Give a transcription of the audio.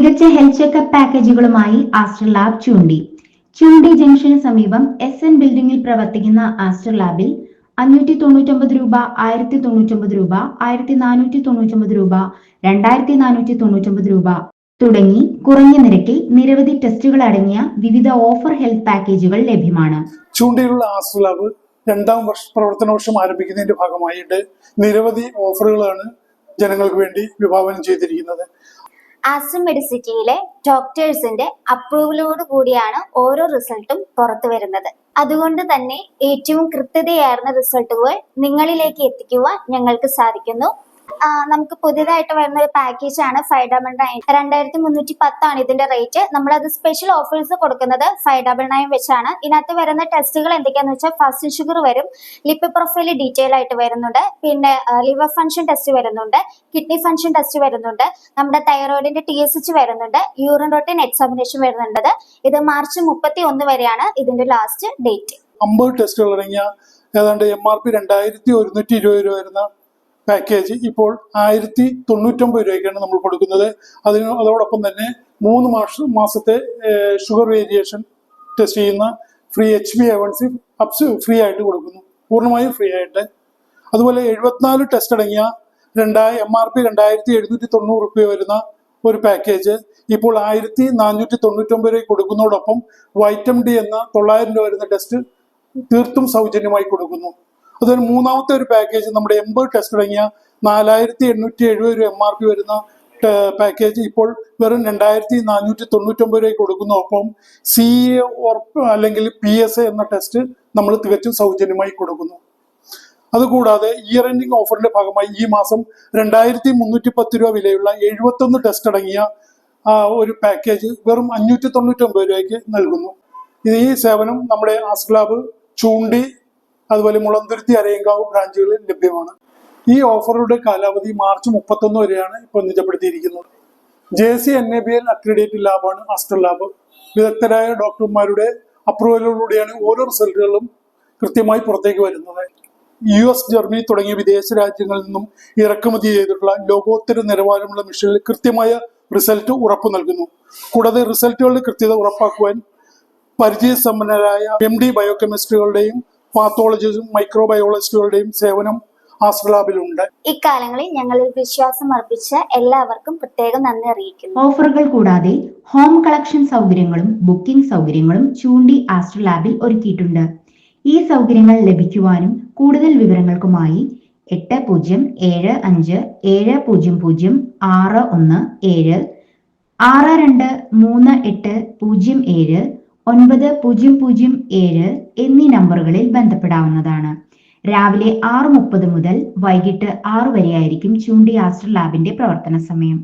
മികച്ച health checkup പാക്കേജുകളുമായി Aster lab Choondi. Choondi junction സമീപം എസ് എൻ ബിൽഡിംഗിൽ പ്രവർത്തിക്കുന്ന ആസ്റ്റർ ലാബിൽ അഞ്ഞൂറ്റി തൊണ്ണൂറ്റൊമ്പത് രൂപ ആയിരത്തി തൊണ്ണൂറ്റൊമ്പത് രൂപ ആയിരത്തി നാനൂറ്റി തൊണ്ണൂറ്റൊമ്പത് രൂപ രണ്ടായിരത്തി നാനൂറ്റി തൊണ്ണൂറ്റൊമ്പത് രൂപ തുടങ്ങി കുറഞ്ഞ നിരക്കിൽ നിരവധി ടെസ്റ്റുകൾ അടങ്ങിയ വിവിധ ഓഫർ ഹെൽത്ത് പാക്കേജുകൾ ലഭ്യമാണ്. ചൂണ്ടിയിലുള്ള ആസ്റ്റർ ലാബ് രണ്ടാം വർഷ പ്രവർത്തന വർഷം ആരംഭിക്കുന്നതിന്റെ ഭാഗമായിട്ട് നിരവധി ഓഫറുകളാണ് ജനങ്ങൾക്ക് വേണ്ടി വിഭാവനം ചെയ്തിരിക്കുന്നത്. ആസ്ട്രം മെഡിസിറ്റിയിലെ ഡോക്ടേഴ്സിന്റെ അപ്രൂവലോട് കൂടിയാണ് ഓരോ റിസൾട്ടും പുറത്തു വരുന്നത്. അതുകൊണ്ട് തന്നെ ഏറ്റവും കൃത്യതയാർന്ന റിസൾട്ടുകൾ നിങ്ങളിലേക്ക് എത്തിക്കുവാൻ ഞങ്ങൾക്ക് സാധിക്കുന്നു. നമുക്ക് പുതിയതായിട്ട് വരുന്ന ഒരു പാക്കേജ് ആണ് ഫൈവ് ഡബിൾ നയൻ രണ്ടായിരത്തി മുന്നൂറ്റി പത്താണ് ഇതിന്റെ റേറ്റ് നമ്മൾ നമ്മളത് സ്പെഷ്യൽ ഓഫേഴ്സ് കൊടുക്കുന്നത് ഫൈവ് ഡബിൾ നയൻ വെച്ചാണ്. ഇതിനകത്ത് വരുന്ന ടെസ്റ്റുകൾ എന്തൊക്കെയാന്ന് വെച്ചാൽ ഫസ്റ്റ് ഷുഗർ വരും ലിപ്പ് പ്രൊഫൈൽ ഡീറ്റെയിൽ ആയിട്ട് വരുന്നുണ്ട് പിന്നെ ലിവർ ഫംഗ്ഷൻ ടെസ്റ്റ് വരുന്നുണ്ട് കിഡ്നി ഫംഗ്ഷൻ ടെസ്റ്റ് വരുന്നുണ്ട് നമ്മുടെ തൈറോയിഡിന്റെ ടി എസ് എച്ച് വരുന്നുണ്ട് യൂറിൻ റോട്ടിൻ എക്സാമിനേഷൻ വരുന്നുണ്ട്. ഇത് മാർച്ച് മുപ്പത്തി ഒന്ന് വരെയാണ് ഇതിന്റെ ലാസ്റ്റ് ഡേറ്റ് അമ്പത് ടെസ്റ്റുകൾ ഏതാണ്ട് എം ആർ പി രണ്ടായിരത്തി ഒരുന്നൂറ്റി ഇരുപത് രൂപ വരുന്ന പാക്കേജ് ഇപ്പോൾ ആയിരത്തി തൊണ്ണൂറ്റൊമ്പത് രൂപയ്ക്കാണ് നമ്മൾ കൊടുക്കുന്നത്. അതിന് അതോടൊപ്പം തന്നെ മൂന്ന് മാസ മാസത്തെ ഷുഗർ വേരിയേഷൻ ടെസ്റ്റ് ചെയ്യുന്ന ഫ്രീ എച്ച് ബി എവൻസി അപ്സ് ഫ്രീ ആയിട്ട് കൊടുക്കുന്നു. പൂർണമായും ഫ്രീ ആയിട്ട്. അതുപോലെ എഴുപത്തിനാല് ടെസ്റ്റ് അടങ്ങിയ രണ്ടായി എം ആർ പി രണ്ടായിരത്തി എഴുന്നൂറ്റി തൊണ്ണൂറ് റുപ്യ വരുന്ന ഒരു പാക്കേജ് ഇപ്പോൾ ആയിരത്തി നാനൂറ്റി തൊണ്ണൂറ്റൊമ്പത് രൂപ കൊടുക്കുന്നതോടൊപ്പം വൈറ്റം ഡി എന്ന തൊള്ളായിരം രൂപ വരുന്ന ടെസ്റ്റ് തീർത്തും സൗജന്യമായി കൊടുക്കുന്നു. അതുപോലെ മൂന്നാമത്തെ ഒരു പാക്കേജ് നമ്മുടെ എൺപത് ടെസ്റ്റ് തുടങ്ങിയ നാലായിരത്തി എണ്ണൂറ്റി എഴുപത് രൂപ എം ആർ പി വരുന്ന പാക്കേജ് ഇപ്പോൾ വെറും രണ്ടായിരത്തി നാനൂറ്റി തൊണ്ണൂറ്റൊമ്പത് രൂപയ്ക്ക് കൊടുക്കുന്നു. ഒപ്പം സി എ അല്ലെങ്കിൽ പി എസ് എ എന്ന ടെസ്റ്റ് നമ്മൾ തികച്ചും സൗജന്യമായി കൊടുക്കുന്നു. അതുകൂടാതെ ഇയർ എൻഡിങ് ഓഫറിന്റെ ഭാഗമായി ഈ മാസം രണ്ടായിരത്തി മുന്നൂറ്റി പത്ത് രൂപ വിലയുള്ള എഴുപത്തൊന്ന് ടെസ്റ്റ് അടങ്ങിയ ഒരു പാക്കേജ് വെറും അഞ്ഞൂറ്റി തൊണ്ണൂറ്റി ഒമ്പത് രൂപയ്ക്ക് നൽകുന്നു. ഈ സേവനം നമ്മുടെ ആസ്ലാബ് ചൂണ്ടി അതുപോലെ മുളന്തുരുത്തി അരയങ്കാവ് ബ്രാഞ്ചുകളിൽ ലഭ്യമാണ്. ഈ ഓഫറുടെ കാലാവധി മാർച്ച് മുപ്പത്തൊന്ന് വരെയാണ് ഇപ്പോൾ നിജപ്പെടുത്തിയിരിക്കുന്നത്. J C N A B L accredit ലാബാണ് Aster lab വിദഗ്ധരായ ഡോക്ടർമാരുടെ അപ്രൂവലോടുകൂടിയാണ് ഓരോ റിസൾട്ടുകളും കൃത്യമായി പുറത്തേക്ക് വരുന്നത്. യു എസ് ജർമ്മനി തുടങ്ങിയ വിദേശ രാജ്യങ്ങളിൽ നിന്നും ഇറക്കുമതി ചെയ്തിട്ടുള്ള ലോകോത്തര നിലവാരമുള്ള മിഷനിൽ കൃത്യമായ റിസൾട്ട് ഉറപ്പു നൽകുന്നു. കൂടാതെ റിസൾട്ടുകളുടെ കൃത്യത ഉറപ്പാക്കുവാൻ പരിചയസമ്പന്നരായ എം ഡി ബയോകെമിസ്ട്രികളുടെയും പാത്തോളജിസ്റ്റും മൈക്രോബയോളജിസ്റ്റുകളുടെയും സേവനം ആസ്റ്റർ ലാബിലുണ്ട് ഇക്കാലങ്ങളിൽ ഞങ്ങളിൽ വിശ്വാസം അർപ്പിച്ച എല്ലാവർക്കും പ്രത്യേകം നന്ദി അറിയിക്കുന്നു. ഓഫറുകൾ കൂടാതെ ഹോം കളക്ഷൻ സൗകര്യങ്ങളും ബുക്കിംഗ് സൗകര്യങ്ങളും ചൂണ്ടി ആസ്ട്രലാബിൽ ഒരുക്കിയിട്ടുണ്ട്. ഈ സൗകര്യങ്ങൾ ലഭിക്കുവാനും കൂടുതൽ വിവരങ്ങൾക്കുമായി എട്ട് പൂജ്യം ഏഴ് അഞ്ച് ഏഴ് പൂജ്യം പൂജ്യം ആറ് ഒന്ന് ഏഴ് ആറ് രണ്ട് മൂന്ന് എട്ട് പൂജ്യം ഏഴ് ഒൻപത് പൂജ്യം പൂജ്യം ഏഴ് എന്നീ നമ്പറുകളിൽ ബന്ധപ്പെടാവുന്നതാണ്. രാവിലെ ആറ് മുപ്പത് മുതൽ വൈകിട്ട് ആറ് വരെയായിരിക്കും ചൂണ്ടി ആസ്റ്റർ ലാബിന്റെ പ്രവർത്തന സമയം.